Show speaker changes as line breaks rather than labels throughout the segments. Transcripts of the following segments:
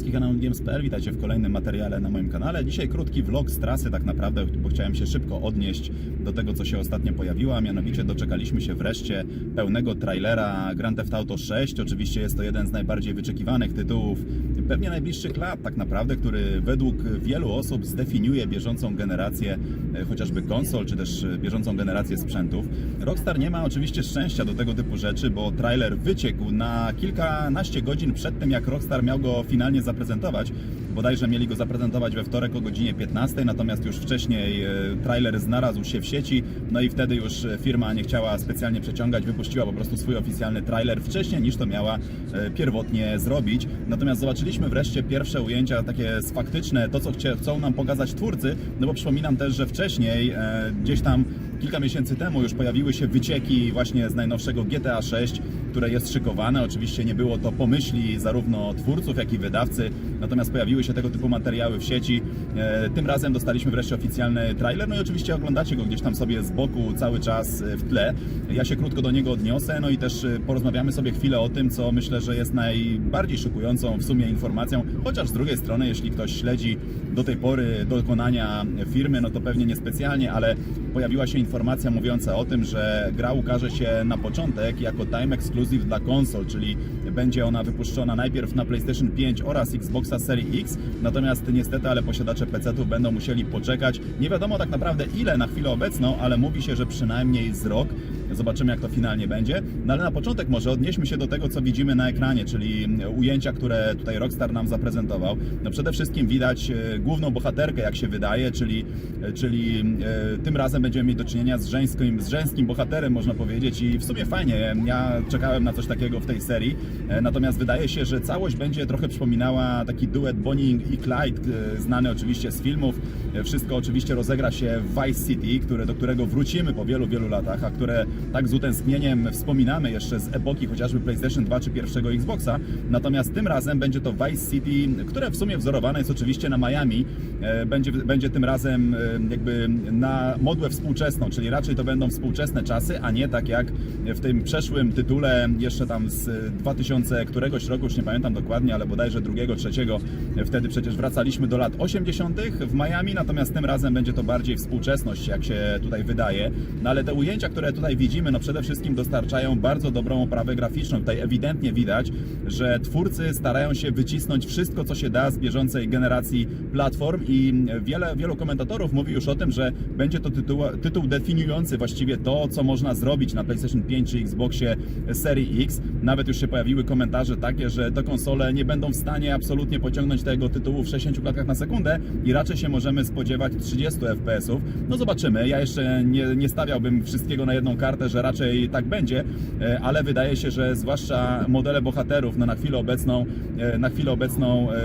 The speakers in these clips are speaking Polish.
polski kanał Games.pl. Witajcie w kolejnym materiale na moim kanale. Dzisiaj krótki vlog z trasy tak naprawdę, bo chciałem się szybko odnieść do tego, co się ostatnio pojawiło, a mianowicie doczekaliśmy się wreszcie pełnego trailera Grand Theft Auto 6. Oczywiście jest to jeden z najbardziej wyczekiwanych tytułów pewnie najbliższych lat tak naprawdę, który według wielu osób zdefiniuje bieżącą generację e, chociażby konsol, czy też e, bieżącą generację sprzętów. Rockstar nie ma oczywiście szczęścia do tego typu rzeczy, bo trailer wyciekł na kilkanaście godzin przed tym, jak Rockstar miał go finalnie zaprezentować. Bodajże mieli go zaprezentować we wtorek o godzinie 15, natomiast już wcześniej e, trailer znalazł się w sieci, no i wtedy już e, firma nie chciała specjalnie przeciągać, wypuściła po prostu swój oficjalny trailer wcześniej niż to miała e, pierwotnie zrobić. Natomiast zobaczyliśmy wreszcie pierwsze ujęcia takie faktyczne, to co chcą nam pokazać twórcy, no bo przypominam też, że wcześniej gdzieś tam kilka miesięcy temu już pojawiły się wycieki właśnie z najnowszego GTA 6, które jest szykowane. Oczywiście nie było to pomyśli zarówno twórców, jak i wydawcy, natomiast pojawiły się tego typu materiały w sieci. E, Tym razem dostaliśmy wreszcie oficjalny trailer, no i oczywiście oglądacie go gdzieś tam sobie z boku cały czas e, w tle. Ja się krótko do niego odniosę, no i też e, porozmawiamy sobie chwilę o tym, co myślę, że jest najbardziej szokującą w sumie informacją, chociaż z drugiej strony, jeśli ktoś śledzi do tej pory dokonania firmy, no to pewnie niespecjalnie, ale pojawiła się informacja mówiąca o tym, że gra ukaże się na początek jako time exclusive dla konsol, czyli będzie ona wypuszczona najpierw na PlayStation 5 oraz Xboxa Series X, natomiast niestety, ale posiadacze PC-ów będą musieli poczekać. Nie wiadomo tak naprawdę ile na chwilę obecną, ale mówi się, że przynajmniej z rok. Zobaczymy, jak to finalnie będzie. No ale na początek może odnieśmy się do tego, co widzimy na ekranie, czyli ujęcia, które tutaj Rockstar nam zaprezentował. No przede wszystkim widać e, główną bohaterkę, jak się wydaje, czyli, e, czyli e, tym razem będziemy mieć do czynienia z żeńskim, z żeńskim bohaterem, można powiedzieć. I w sumie fajnie, ja czekałem na coś takiego w tej serii. Natomiast wydaje się, że całość będzie trochę przypominała taki duet Bonnie i Clyde, znany oczywiście z filmów. Wszystko oczywiście rozegra się w Vice City, które, do którego wrócimy po wielu, wielu latach, a które tak z utęsknieniem wspominamy jeszcze z epoki chociażby PlayStation 2 czy pierwszego Xboxa. Natomiast tym razem będzie to Vice City, które w sumie wzorowane jest oczywiście na Miami. E, Będzie, będzie tym razem e, jakby na modłę współczesną, czyli raczej to będą współczesne czasy, a nie tak jak w tym przeszłym tytule jeszcze tam z 2000 któregoś roku, już nie pamiętam dokładnie, ale bodajże drugiego, trzeciego, wtedy przecież wracaliśmy do lat 80. w Miami, natomiast tym razem będzie to bardziej współczesność, jak się tutaj wydaje. No ale te ujęcia, które tutaj widzimy, no przede wszystkim dostarczają bardzo dobrą oprawę graficzną. Tutaj ewidentnie widać, że twórcy starają się wycisnąć wszystko, co się da z bieżącej generacji platform i wiele, wielu komentatorów mówi już o tym, że będzie to tytuł, tytuł definiujący właściwie to, co można zrobić na PlayStation 5 czy Xboxie Serii X. Nawet już się pojawiły komentarze takie, że te konsole nie będą w stanie absolutnie pociągnąć tego tytułu w 60 klatkach na sekundę i raczej się możemy spodziewać 30 FPS-ów. No zobaczymy. Ja jeszcze nie, nie stawiałbym wszystkiego na jedną kartę, że raczej tak będzie, e, ale wydaje się, że zwłaszcza modele bohaterów no na chwilę obecną, e, na chwilę obecną e,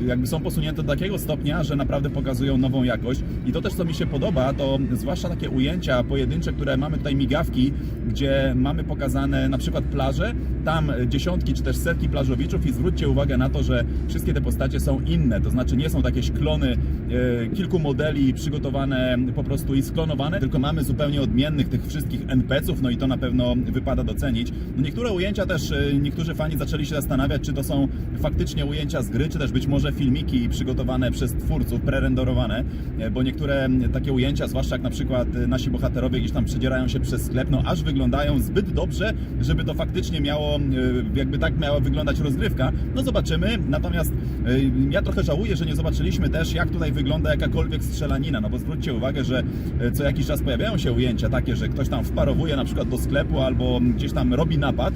jakby są posunięte do takiego stopnia, że naprawdę pokazują nową jakość. I to też, co mi się podoba, to zwłaszcza takie ujęcia pojedyncze, które mamy tutaj migawki, gdzie mamy pokazane na przykład plaże, tam dziesiątki czy też setki plażowiczów i zwróćcie uwagę na to, że wszystkie te postacie są inne, to znaczy nie są takie klony e, kilku modeli przygotowane po prostu i sklonowane, tylko mamy zupełnie odmiennych tych wszystkich NPC-ów, no i to na pewno wypada docenić. No niektóre ujęcia też, e, niektórzy fani zaczęli się zastanawiać, czy to są faktycznie ujęcia z gry, czy też być może filmiki przygotowane przez twórców, prerenderowane, e, bo niektóre takie ujęcia, zwłaszcza jak na przykład e, nasi bohaterowie gdzieś tam przedzierają się przez sklep, no aż wyglądają zbyt dobrze, żeby to faktycznie miało, e, jakby tak miała wyglądać rozgrywka. No zobaczymy, natomiast ja trochę żałuję, że nie zobaczyliśmy też jak tutaj wygląda jakakolwiek strzelanina, no bo zwróćcie uwagę, że co jakiś czas pojawiają się ujęcia takie, że ktoś tam wparowuje na przykład do sklepu albo gdzieś tam robi napad,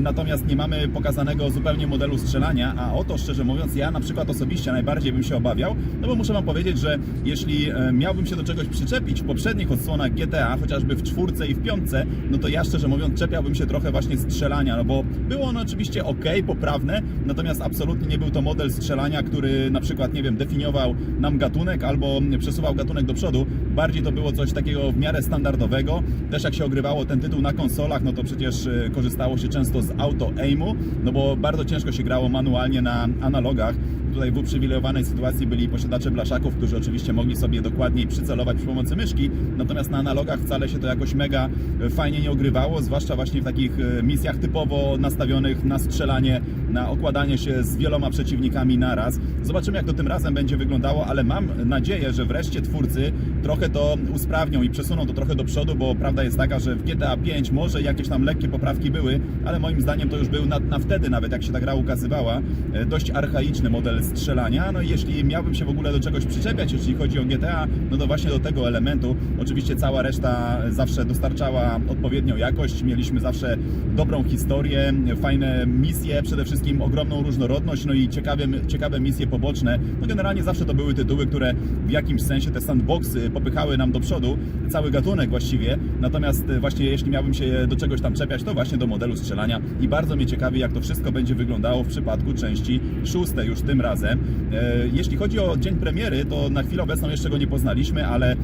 natomiast nie mamy pokazanego zupełnie modelu strzelania, a o to szczerze mówiąc ja na przykład osobiście najbardziej bym się obawiał, no bo muszę wam powiedzieć, że jeśli e, miałbym się do czegoś przyczepić w poprzednich odsłonach GTA, chociażby w czwórce i w piątce, no to ja szczerze mówiąc czepiałbym się trochę właśnie strzelania, no bo było ono oczywiście ok, poprawne, natomiast absolutnie nie był to model strzelania, który na przykład, nie wiem, definiował nam gatunek albo przesuwał gatunek do przodu. Bardziej to było coś takiego w miarę standardowego. Też jak się ogrywało ten tytuł na konsolach, no to przecież e, korzystało się często z auto-aimu, no bo bardzo ciężko się grało manualnie na analogach, Tutaj w uprzywilejowanej sytuacji byli posiadacze blaszaków, którzy oczywiście mogli sobie dokładniej przycelować przy pomocy myszki, natomiast na analogach wcale się to jakoś mega e, fajnie nie ogrywało, zwłaszcza właśnie w takich e, misjach typowo nastawionych na strzelanie, na okładanie się z wieloma przeciwnikami naraz. Zobaczymy jak to tym razem będzie wyglądało, ale mam nadzieję, że wreszcie twórcy trochę to usprawnią i przesuną to trochę do przodu, bo prawda jest taka, że w GTA 5 może jakieś tam lekkie poprawki były, ale moim zdaniem to już był na, na wtedy nawet, jak się ta gra ukazywała, e, dość archaiczny model strzelania. No i jeśli miałbym się w ogóle do czegoś przyczepiać, jeśli chodzi o GTA, no to właśnie do tego elementu. Oczywiście cała reszta zawsze dostarczała odpowiednią jakość, mieliśmy zawsze dobrą historię, fajne misje, przede wszystkim ogromną różnorodność, no i ciekawe, ciekawe misje poboczne. No generalnie zawsze to były tytuły, które w jakimś sensie te sandboxy popychały nam do przodu, cały gatunek właściwie. Natomiast e, właśnie jeśli miałbym się do czegoś tam czepiać, to właśnie do modelu strzelania i bardzo mnie ciekawi, jak to wszystko będzie wyglądało w przypadku części szóstej już tym razem. E, Jeśli chodzi o dzień premiery, to na chwilę obecną jeszcze go nie poznaliśmy, ale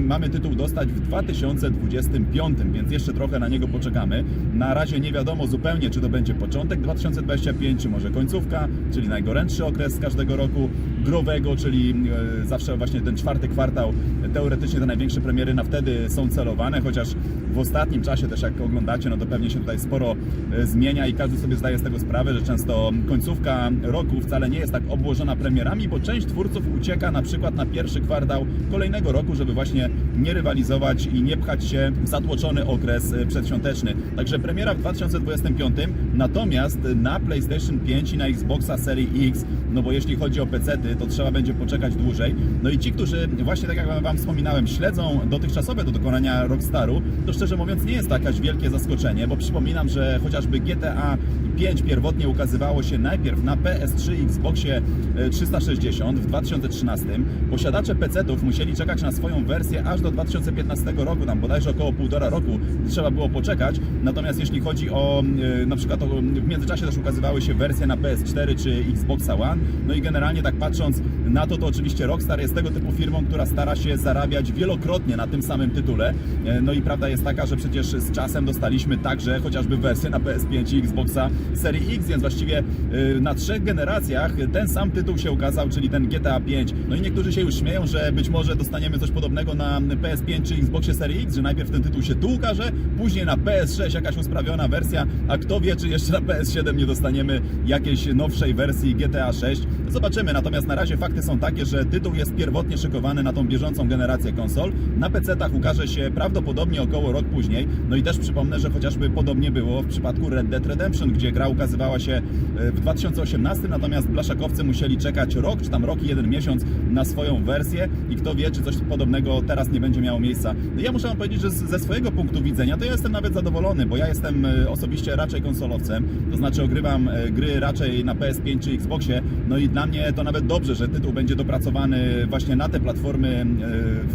mamy tytuł dostać w 2025, więc jeszcze trochę na niego poczekamy. Na razie nie wiadomo zupełnie, czy to będzie początek 2025, czy może końcówka, czyli najgorętszy okres każdego roku growego, czyli e, zawsze właśnie ten czwarty kwartał, teoretycznie te największe premiery na wtedy są celowane, chociaż w ostatnim czasie też jak oglądacie, no to pewnie się tutaj sporo e, zmienia i każdy sobie zdaje z tego sprawę, że często końcówka roku wcale nie jest tak obłożona premierami, bo część twórców ucieka na przykład na pierwszy kwartał kolejnego roku, żeby właśnie nie rywalizować i nie pchać się w zatłoczony okres e, przedświąteczny. Także premiera w 2025, natomiast na PlayStation 5 i na Xboxa Series X, no bo jeśli chodzi o PC-ty, to trzeba będzie poczekać dłużej. No i ci, którzy właśnie tak jak Wam wspominałem, śledzą dotychczasowe do dokonania Rockstaru, to szczerze mówiąc nie jest to jakieś wielkie zaskoczenie, bo przypominam, że chociażby GTA 5 pierwotnie ukazywało się najpierw na PS3 i Xboxie e, 360 w 2013. Posiadacze PC-ów musieli czekać na swoją wersję aż do 2015 roku, tam bodajże około półtora roku trzeba było poczekać. Natomiast jeśli chodzi o e, na przykład w międzyczasie też ukazywały się wersje na PS4 czy Xboxa One. No i generalnie tak patrząc na to, to oczywiście Rockstar jest tego typu firmą, która stara się zarabiać wielokrotnie na tym samym tytule. E, No i prawda jest taka, że przecież z czasem dostaliśmy także chociażby wersję na PS5 i Xboxa Serii X, więc właściwie y, na trzech generacjach ten sam tytuł się ukazał, czyli ten GTA 5. No i niektórzy się już śmieją, że być może dostaniemy coś podobnego na PS5 czy Xboxie Serii X, że najpierw ten tytuł się tu ukaże, później na PS6 jakaś usprawiona wersja, a kto wie, czy jeszcze na PS7 nie dostaniemy jakiejś nowszej wersji GTA 6. Zobaczymy, natomiast na razie fakty są takie, że tytuł jest pierwotnie szykowany na tą bieżącą generację konsol. Na PC-tach ukaże się prawdopodobnie około rok później. No i też przypomnę, że chociażby podobnie było w przypadku Red Dead Redemption, gdzie gra ukazywała się e, w 2018, natomiast blaszakowcy musieli czekać rok, czy tam rok i jeden miesiąc na swoją wersję. I kto wie, czy coś podobnego teraz nie będzie miało miejsca. No ja muszę wam powiedzieć, że ze swojego punktu widzenia to ja jestem nawet zadowolony, bo ja jestem e, osobiście raczej konsolowcem, to znaczy ogrywam e, gry raczej na PS5 czy Xboxie, no i dla mnie to nawet dobrze, że tytuł będzie dopracowany właśnie na te platformy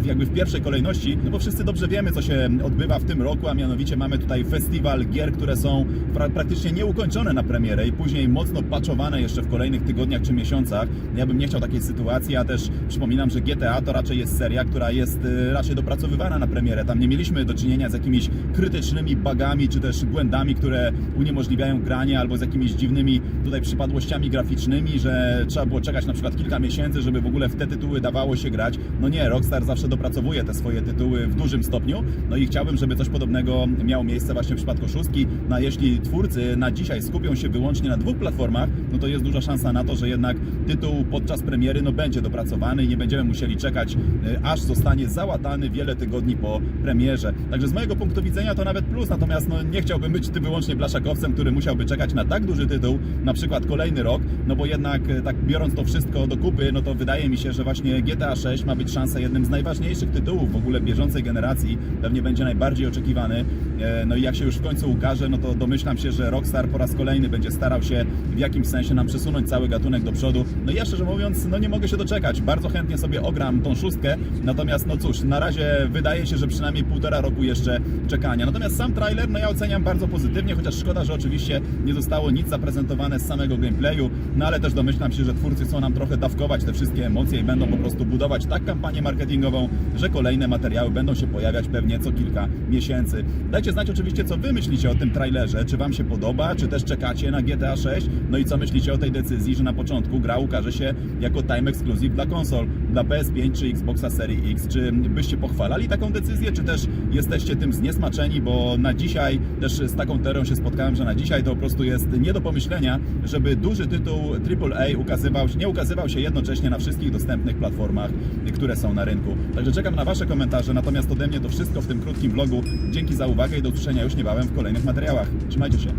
jakby w pierwszej kolejności, no bo wszyscy dobrze wiemy, co się odbywa w tym roku, a mianowicie mamy tutaj festiwal gier, które są pra praktycznie nieukończone na premierę i później mocno patchowane jeszcze w kolejnych tygodniach czy miesiącach. Ja bym nie chciał takiej sytuacji, a też przypominam, że GTA to raczej jest seria, która jest e, raczej dopracowywana na premierę. Tam nie mieliśmy do czynienia z jakimiś krytycznymi bugami czy też błędami, które uniemożliwiają granie albo z jakimiś dziwnymi tutaj przypadłościami graficznymi, że trzeba było czekać na przykład kilka miesięcy, żeby w ogóle w te tytuły dawało się grać. No nie, Rockstar zawsze dopracowuje te swoje tytuły w dużym stopniu. No i chciałbym, żeby coś podobnego miało miejsce właśnie w przypadku szóstki. No a jeśli twórcy na dzisiaj skupią się wyłącznie na dwóch platformach, no to jest duża szansa na to, że jednak tytuł podczas premiery no będzie dopracowany i nie będziemy musieli czekać, y, aż zostanie załatany wiele tygodni po premierze. Także z mojego punktu widzenia to nawet plus, natomiast no nie chciałbym być ty wyłącznie blaszakowcem, który musiałby czekać na tak duży tytuł, na przykład kolejny rok, no bo jednak y, tak biorąc to wszystko do kupy, no to wydaje mi się, że właśnie GTA 6 ma być szansa jednym z najważniejszych tytułów w ogóle bieżącej generacji, pewnie będzie najbardziej oczekiwany. E, No i jak się już w końcu ukaże, no to domyślam się, że Rockstar po kolejny będzie starał się w jakimś sensie nam przesunąć cały gatunek do przodu. No i ja szczerze mówiąc, no nie mogę się doczekać. Bardzo chętnie sobie ogram tą szóstkę, natomiast no cóż, na razie wydaje się, że przynajmniej półtora roku jeszcze czekania. Natomiast sam trailer, no ja oceniam bardzo pozytywnie, chociaż szkoda, że oczywiście nie zostało nic zaprezentowane z samego gameplayu, no ale też domyślam się, że twórcy chcą nam trochę dawkować te wszystkie emocje i będą po prostu budować tak kampanię marketingową, że kolejne materiały będą się pojawiać pewnie co kilka miesięcy. Dajcie znać oczywiście, co Wy myślicie o tym trailerze, czy Wam się podoba, czy też też czekacie na GTA 6? No i co myślicie o tej decyzji, że na początku gra ukaże się jako time exclusive dla konsol, dla PS5 czy Xboxa Series X? Czy byście pochwalali taką decyzję, czy też jesteście tym zniesmaczeni, bo na dzisiaj też z taką teorią się spotkałem, że na dzisiaj to po prostu jest nie do pomyślenia, żeby duży tytuł AAA ukazywał, nie ukazywał się jednocześnie na wszystkich dostępnych platformach, które są na rynku. Także czekam na Wasze komentarze, natomiast ode mnie to wszystko w tym krótkim vlogu. Dzięki za uwagę i do usłyszenia już niebawem w kolejnych materiałach. Trzymajcie się.